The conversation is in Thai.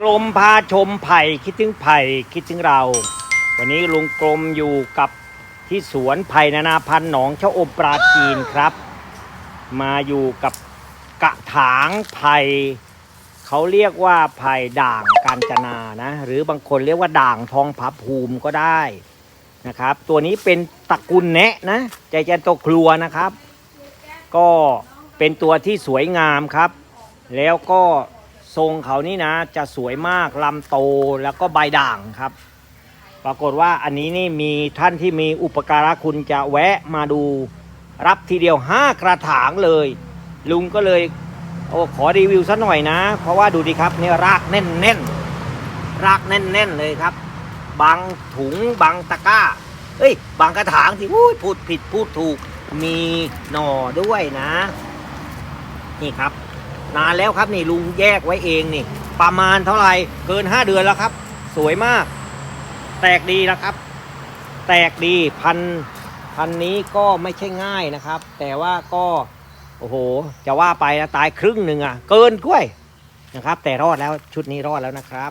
กรมพาชมไผ่คิดถึงไผ่คิดถึงเรา วันนี้ลุงกรมอยู่กับที่สวนไผ่นานาพันธุ์หนองชะอมปราจีนครับ มาอยู่กับกระถางไผ่เขาเรียกว่าไผ่ด่างกาญจนานะ หรือบางคนเรียกว่าด่างทองผาภูมิก็ได้ นะครับ ตัวนี้เป็นตระกูลแนะนะใจแจนโตครัวนะครับ ก็เป็นตัวที่สวยงามครับ แล้วก็ทรงเขานี่นะจะสวยมากลำโตแล้วก็ใบด่างครับ ปรากฏว่าอันนี้นี่มีท่านที่มีอุปการะคุณจะแวะมาดูรับทีเดียว 5 กระถางเลย ลุงก็เลยโอ้ขอรีวิวสักหน่อยนะ เพราะว่าดูดิครับเนี่ยรากแน่นแน่นๆรากแน่นแน่นๆเลยครับ บางถุงบางตะกร้า เอ้ย บางกระถางที่อุ๊ยพูดผิดพูดถูก มีหน่อด้วยนะ นี่ครับ นานแล้วครับนี่ลุงแยกไว้เองนี่ ประมาณเท่าไหร่เกิน5เดือนแล้วครับ สวยมาก แตกดีนะครับ แตกดีพันพันนี้ก็ไม่ใช่ง่ายนะครับ แต่ว่าก็โอ้โห จะว่าไปนะตายครึ่งหนึ่งอะ เกินกล้วยนะครับ แต่รอดแล้วชุดนี้รอดแล้วนะครับ